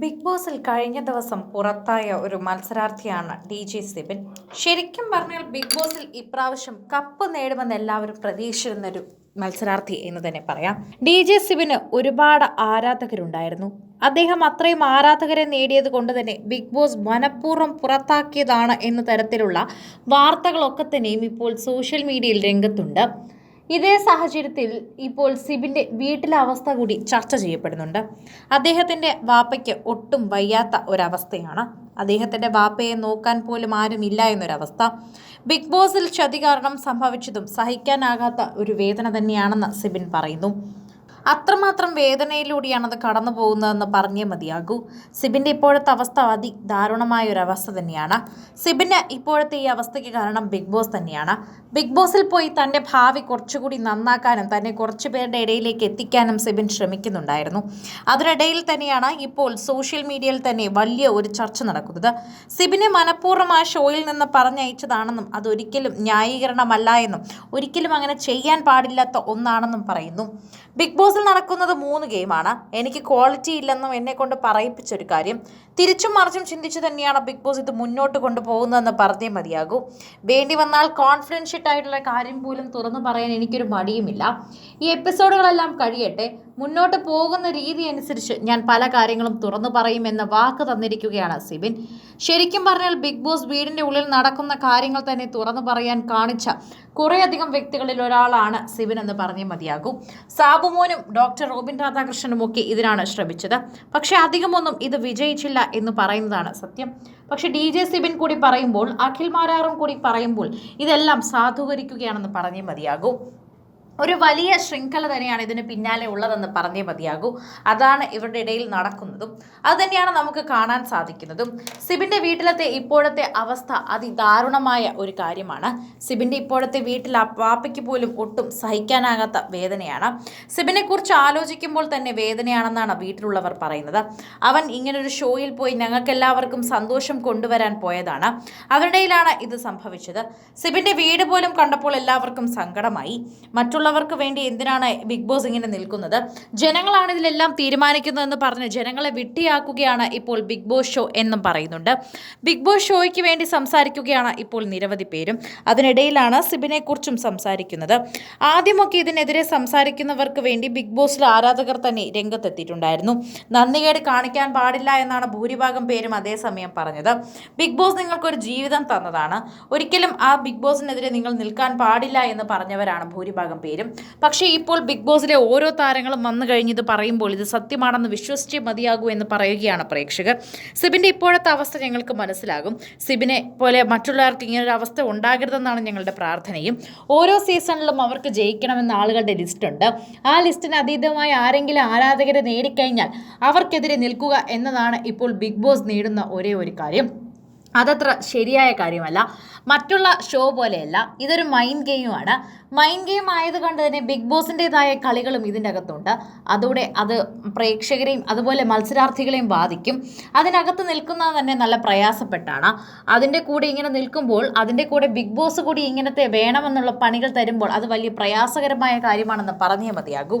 Big ബോസിൽ കഴിഞ്ഞ ദിവസം പുറത്തായ ഒരു മത്സരാർത്ഥിയാണ് ഡി ജെ സിബിൻ. ശരിക്കും പറഞ്ഞാൽ ബിഗ് ബോസിൽ ഇപ്രാവശ്യം കപ്പ് നേടുമെന്ന് എല്ലാവരും പ്രതീക്ഷിച്ചിരുന്നൊരു മത്സരാർത്ഥി എന്ന് തന്നെ പറയാം. ഡി ജെ സിബിന് ഒരുപാട് ആരാധകരുണ്ടായിരുന്നു. അദ്ദേഹം അത്രയും ആരാധകരെ നേടിയത് കൊണ്ട് തന്നെ ബിഗ് ബോസ് മനഃപൂർവം പുറത്താക്കിയതാണ് എന്ന തരത്തിലുള്ള വാർത്തകളൊക്കെ തന്നെയും ഇപ്പോൾ സോഷ്യൽ മീഡിയയിൽ രംഗത്തുണ്ട്. ഇതേ സാഹചര്യത്തിൽ ഇപ്പോൾ സിബിന്റെ വീട്ടിലെ അവസ്ഥ കൂടി ചർച്ച ചെയ്യപ്പെടുന്നുണ്ട്. അദ്ദേഹത്തിന്റെ വാപ്പയ്ക്ക് ഒട്ടും വയ്യാത്ത ഒരവസ്ഥയാണ്. അദ്ദേഹത്തിന്റെ വാപ്പയെ നോക്കാൻ പോലും ആരുമില്ല എന്നൊരവസ്ഥ. ബിഗ് ബോസിൽ ക്ഷതി കാരണം സംഭവിച്ചതും സഹിക്കാനാകാത്ത ഒരു വേദന തന്നെയാണെന്ന് സിബിൻ പറയുന്നു. അത്രമാത്രം വേദനയിലൂടെയാണ് അത് കടന്നു പോകുന്നതെന്ന് പറഞ്ഞേ മതിയാകൂ. സിബിന്റെ ഇപ്പോഴത്തെ അവസ്ഥ അതി ദാരുണമായ ഒരു അവസ്ഥ തന്നെയാണ്. സിബിന് ഇപ്പോഴത്തെ ഈ അവസ്ഥയ്ക്ക് കാരണം ബിഗ് ബോസ് തന്നെയാണ്. ബിഗ് ബോസിൽ പോയി തന്റെ ഭാവി കുറച്ചുകൂടി നന്നാക്കാനും തന്നെ കുറച്ച് പേരുടെ ഇടയിലേക്ക് എത്തിക്കാനും സിബിൻ ശ്രമിക്കുന്നുണ്ടായിരുന്നു. അതിനിടയിൽ തന്നെയാണ് ഇപ്പോൾ സോഷ്യൽ മീഡിയയിൽ തന്നെ വലിയ ഒരു ചർച്ച നടക്കുന്നത്. സിബിനെ മനഃപൂർവം ആ ഷോയിൽ നിന്ന് പറഞ്ഞയച്ചതാണെന്നും അതൊരിക്കലും ന്യായീകരണമല്ല എന്നും ഒരിക്കലും അങ്ങനെ ചെയ്യാൻ പാടില്ലാത്ത ഒന്നാണെന്നും പറയുന്നു. ബിഗ് ബോസിൽ നടക്കുന്നത് മൂന്ന് ഗെയിമാണ് എനിക്ക് ക്വാളിറ്റി ഇല്ലെന്നും എന്നെ കൊണ്ട് പറയിപ്പിച്ചൊരു കാര്യം. തിരിച്ചും മറിച്ചും ചിന്തിച്ചു തന്നെയാണ് ബിഗ് ബോസ് ഇത് മുന്നോട്ട് കൊണ്ടുപോകുന്നതെന്ന് പറഞ്ഞേ മതിയാകൂ. വേണ്ടി വന്നാൽ കോൺഫിഡൻഷ്യറ്റ് ആയിട്ടുള്ള കാര്യം പോലും തുറന്നു പറയാൻ എനിക്കൊരു മടിയുമില്ല. ഈ എപ്പിസോഡുകളെല്ലാം കഴിയട്ടെ മുന്നോട്ട് പോകുന്ന രീതി അനുസരിച്ച് ഞാൻ പല കാര്യങ്ങളും തുറന്നു പറയും എന്ന വാക്ക് തന്നിരിക്കുകയാണ് സിബിൻ. ശരിക്കും പറഞ്ഞാൽ ബിഗ് ബോസ് വീടിന്റെ ഉള്ളിൽ നടക്കുന്ന കാര്യങ്ങൾ തന്നെ തുറന്നു പറയാൻ കാണിച്ച കുറേയധികം വ്യക്തികളിൽ ഒരാളാണ് സിബിൻ എന്ന് പറഞ്ഞേ മതിയാകും. സാബുമോനും ഡോക്ടർ റോബിൻ രാധാകൃഷ്ണനും ഒക്കെ ഇതിനാണ് ശ്രമിച്ചത്. പക്ഷെ അധികമൊന്നും ഇത് വിജയിച്ചില്ല എന്ന് പറയുന്നതാണ് സത്യം. പക്ഷെ ഡി ജെ സിബിൻ കൂടി പറയുമ്പോൾ അഖിൽ മാരാറും കൂടി പറയുമ്പോൾ ഇതെല്ലാം സാധൂകരിക്കുകയാണെന്ന് പറഞ്ഞേ മതിയാകൂ. ഒരു വലിയ ശൃംഖല തന്നെയാണ് ഇതിന് പിന്നാലെ ഉള്ളതെന്ന് പറഞ്ഞേ മതിയാകൂ. അതാണ് ഇവരുടെ ഇടയിൽ നടക്കുന്നതും. അതുതന്നെയാണ് നമുക്ക് കാണാൻ സാധിക്കുന്നതും. സിബിന്റെ വീട്ടിലത്തെ ഇപ്പോഴത്തെ അവസ്ഥ അതിദാരുണമായ ഒരു കാര്യമാണ്. സിബിന്റെ ഇപ്പോഴത്തെ വീട്ടിൽ പാപ്പയ്ക്ക് പോലും ഒട്ടും സഹിക്കാനാകാത്ത വേദനയാണ്. സിബിനെക്കുറിച്ച് ആലോചിക്കുമ്പോൾ തന്നെ വേദനയാണെന്നാണ് വീട്ടിലുള്ളവർ പറയുന്നത്. അവൻ ഇങ്ങനൊരു ഷോയിൽ പോയി ഞങ്ങൾക്കെല്ലാവർക്കും സന്തോഷം കൊണ്ടുവരാൻ പോയതാണ്. അവരുടെയിലാണ് ഇത് സംഭവിച്ചത്. സിബിന്റെ വീട് പോലും കണ്ടപ്പോൾ എല്ലാവർക്കും സങ്കടമായി. മറ്റുള്ള മറ്റുള്ളവർക്ക് വേണ്ടി എന്തിനാണ് ബിഗ് ബോസ് ഇങ്ങനെ നിൽക്കുന്നത്? ജനങ്ങളാണ് ഇതിലെല്ലാം തീരുമാനിക്കുന്നതെന്ന് പറഞ്ഞ് ജനങ്ങളെ വിട്ടിയാക്കുകയാണ് ഇപ്പോൾ ബിഗ് ബോസ് ഷോ എന്നും പറയുന്നുണ്ട്. ബിഗ് ബോസ് ഷോയ്ക്ക് വേണ്ടി സംസാരിക്കുകയാണ് ഇപ്പോൾ നിരവധി പേരും. അതിനിടയിലാണ് സിബിനെ സിബിനെക്കുറിച്ചും സംസാരിക്കുന്നത്. ആദ്യമൊക്കെ ഇതിനെതിരെ സംസാരിക്കുന്നവർക്ക് വേണ്ടി ബിഗ് ബോസിലെ ആരാധകർ തന്നെ രംഗത്തെത്തിയിട്ടുണ്ടായിരുന്നു. നന്ദികേട് കാണിക്കാൻ പാടില്ല എന്നാണ് ഭൂരിഭാഗം പേരും അതേസമയം പറഞ്ഞത്. ബിഗ് ബോസ് നിങ്ങൾക്കൊരു ജീവിതം തന്നതാണ്. ഒരിക്കലും ആ ബിഗ് ബോസിനെതിരെ നിങ്ങൾ നിൽക്കാൻ പാടില്ല എന്ന് പറഞ്ഞവരാണ് ഭൂരിഭാഗം പേരും. പക്ഷേ ഇപ്പോൾ ബിഗ് ബോസിലെ ഓരോ താരങ്ങളും വന്നു കഴിഞ്ഞത് പറയുമ്പോൾ ഇത് സത്യമാണെന്ന് വിശ്വസിച്ചേ മതിയാകൂ എന്ന് പറയുകയാണ് പ്രേക്ഷകർ. സിബിന്റെ ഇപ്പോഴത്തെ അവസ്ഥ ഞങ്ങൾക്ക് മനസ്സിലാകും. സിബിനെ പോലെ മറ്റുള്ളവർക്ക് ഇങ്ങനൊരു അവസ്ഥ ഉണ്ടാകരുതെന്നാണ് ഞങ്ങളുടെ പ്രാർത്ഥനയും. ഓരോ സീസണിലും അവർക്ക് ജയിക്കണമെന്ന ആളുകളുടെ ലിസ്റ്റുണ്ട് ആ ലിസ്റ്റിന് അതീതമായി ആരെങ്കിലും ആരാധകരെ നേടിക്കഴിഞ്ഞാൽ അവർക്കെതിരെ നിൽക്കുക എന്നതാണ് ഇപ്പോൾ ബിഗ് ബോസ് നേടുന്ന ഒരേ ഒരു കാര്യം. അതത്ര ശരിയായ കാര്യമല്ല. മറ്റുള്ള ഷോ പോലെയല്ല ഇതൊരു മൈൻഡ് ഗെയിമാണ് മൈൻഡ് ഗെയിം ആയതുകൊണ്ട് തന്നെ ബിഗ് ബോസിന്റെതായ കളികളും ഇതിന്റെ അകത്തുണ്ട് അതോടെ അത് പ്രേക്ഷകരെയും അതുപോലെ മത്സരാർത്ഥികളെയും ബാധിക്കും. അതിനകത്ത് നിൽക്കുന്നത് തന്നെ നല്ല പ്രയാസപ്പെട്ടാണ്. അതിന്റെ കൂടെ ഇങ്ങനെ നിൽക്കുമ്പോൾ അതിന്റെ കൂടെ ബിഗ് ബോസ് കൂടി ഇങ്ങനത്തെ വേണമെന്നുള്ള പണികൾ തരുമ്പോൾ അത് വലിയ പ്രയാസകരമായ കാര്യമാണെന്ന് പറഞ്ഞേ മതിയാകൂ.